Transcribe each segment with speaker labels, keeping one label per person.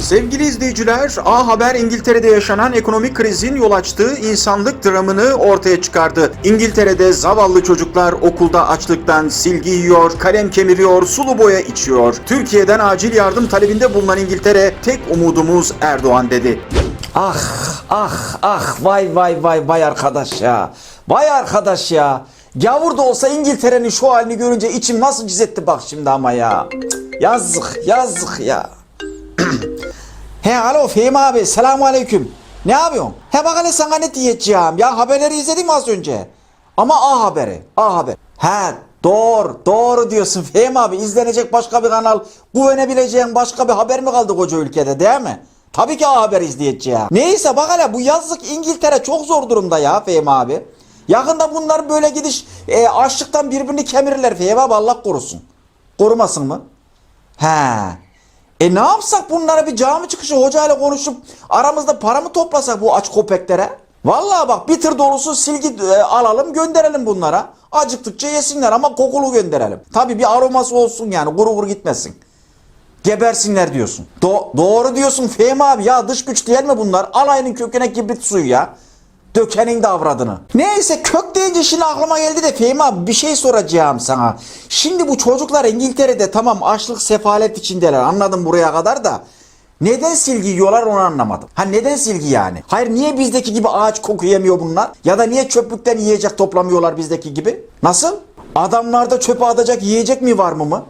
Speaker 1: Sevgili izleyiciler, A Haber İngiltere'de yaşanan ekonomik krizin yol açtığı insanlık dramını ortaya çıkardı. İngiltere'de zavallı çocuklar okulda açlıktan silgi yiyor, kalem kemiriyor, sulu boya içiyor. Türkiye'den acil yardım talebinde bulunan İngiltere, tek umudumuz Erdoğan dedi.
Speaker 2: Ah ah ah vay vay vay vay arkadaş ya. Vay arkadaş ya. Gavur da olsa İngiltere'nin şu halini görünce içim nasıl cizetti bak şimdi ama ya. Cık, Yazık yazık ya. He alo Fehmi abi selamun aleyküm. Ne yapıyorsun? He bak sana ne diyeceğim ya haberleri izledim az önce. Ama A haberi A haber. He doğru doğru diyorsun Fehmi abi izlenecek başka bir kanal güvenebileceğin başka bir haber mi kaldı koca ülkede değil mi? Tabii ki A haber izleyeceğim. Neyse bak hele bu yazlık İngiltere çok zor durumda ya Fehmi abi. Yakında bunlar böyle gidiş e, açlıktan birbirini kemirirler Fehmi abi Allah korusun. Korumasın mı? He. E ne yapsak bunlara bir cami çıkışı hocayla konuşup aramızda para mı toplasak bu aç köpeklere? Vallahi bak bir tır dolusu silgi e, alalım gönderelim bunlara. Acıktıkça yesinler ama kokulu gönderelim. Tabi bir aroması olsun yani kuru kuru gitmesin. Gebersinler diyorsun. Do- doğru diyorsun Fehmi abi ya dış güç değil mi bunlar? Alayının köküne kibrit suyu ya. Dökenin de avradını. Neyse kök deyince şimdi aklıma geldi de Fehmi abi bir şey soracağım sana. Şimdi bu çocuklar İngiltere'de tamam açlık sefalet içindeler anladım buraya kadar da. Neden silgi yiyorlar onu anlamadım. Ha neden silgi yani? Hayır niye bizdeki gibi ağaç koku yemiyor bunlar? Ya da niye çöplükten yiyecek toplamıyorlar bizdeki gibi? Nasıl? Adamlarda çöpe atacak yiyecek mi var mı mı?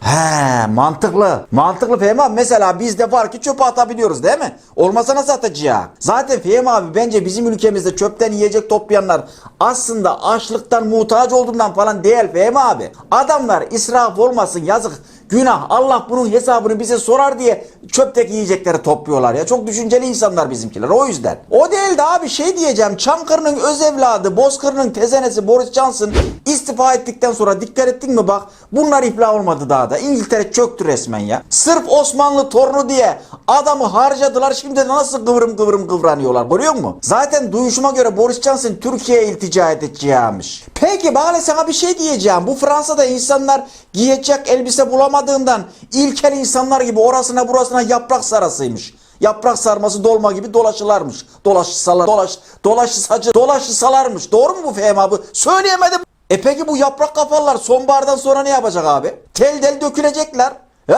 Speaker 2: He mantıklı. Mantıklı Fehmi abi. Mesela bizde var ki çöpe atabiliyoruz değil mi? Olmasa nasıl atacağız? Zaten Fehmi abi bence bizim ülkemizde çöpten yiyecek toplayanlar aslında açlıktan muhtaç olduğundan falan değil Fehmi abi. Adamlar israf olmasın yazık. Günah Allah bunun hesabını bize sorar diye çöpteki yiyecekleri topluyorlar ya. Çok düşünceli insanlar bizimkiler o yüzden. O değil de abi şey diyeceğim. Çankırı'nın öz evladı Bozkır'ın tezenesi Boris Johnson istifa ettikten sonra dikkat ettin mi bak bunlar iflah olmadı daha da. İngiltere çöktü resmen ya. Sırf Osmanlı torunu diye adamı harcadılar şimdi de nasıl kıvrım kıvrım kıvranıyorlar görüyor musun? Zaten duyuşuma göre Boris Johnson Türkiye'ye iltica edeceğimiş. Peki bana sana bir şey diyeceğim. Bu Fransa'da insanlar giyecek elbise bulamadığından ilkel insanlar gibi orasına burasına yaprak sarasıymış. Yaprak sarması dolma gibi dolaşılarmış. Dolaşsalar, dolaş, dolaşsacı, dolaşsalarmış. Doğru mu bu Fehmi abi? Söyleyemedim. E peki bu yaprak kafalar sonbahardan sonra ne yapacak abi? Tel del dökülecekler. He?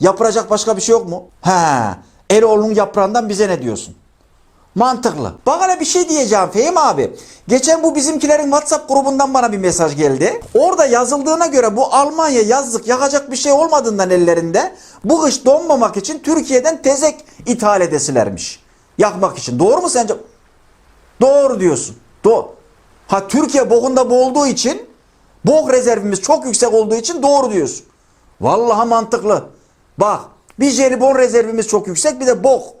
Speaker 2: Yapılacak başka bir şey yok mu? He. Eloğlu'nun yaprağından bize ne diyorsun? Mantıklı. Bak hele bir şey diyeceğim Fehmi abi. Geçen bu bizimkilerin WhatsApp grubundan bana bir mesaj geldi. Orada yazıldığına göre bu Almanya yazlık yakacak bir şey olmadığından ellerinde bu kış donmamak için Türkiye'den tezek ithal edesilermiş. Yakmak için. Doğru mu sence? Doğru diyorsun. Doğru. Ha Türkiye bokunda boğulduğu için bok rezervimiz çok yüksek olduğu için doğru diyorsun. Vallahi mantıklı. Bak bir jelibon rezervimiz çok yüksek bir de bok.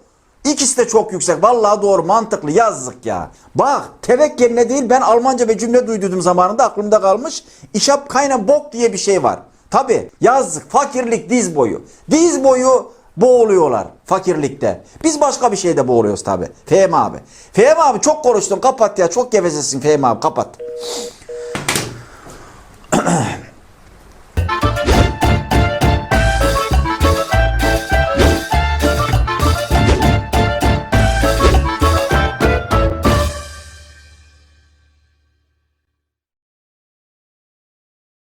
Speaker 2: İkisi de çok yüksek. Vallahi doğru mantıklı yazdık ya. Bak tevekkeline değil ben Almanca bir cümle duyduğum zamanında aklımda kalmış. İşap kayna bok diye bir şey var. Tabi yazdık fakirlik diz boyu. Diz boyu boğuluyorlar fakirlikte. Biz başka bir şeyde boğuluyoruz tabi. Fehmi abi. Fehmi abi çok konuştun kapat ya çok gevezesin Fehmi abi kapat.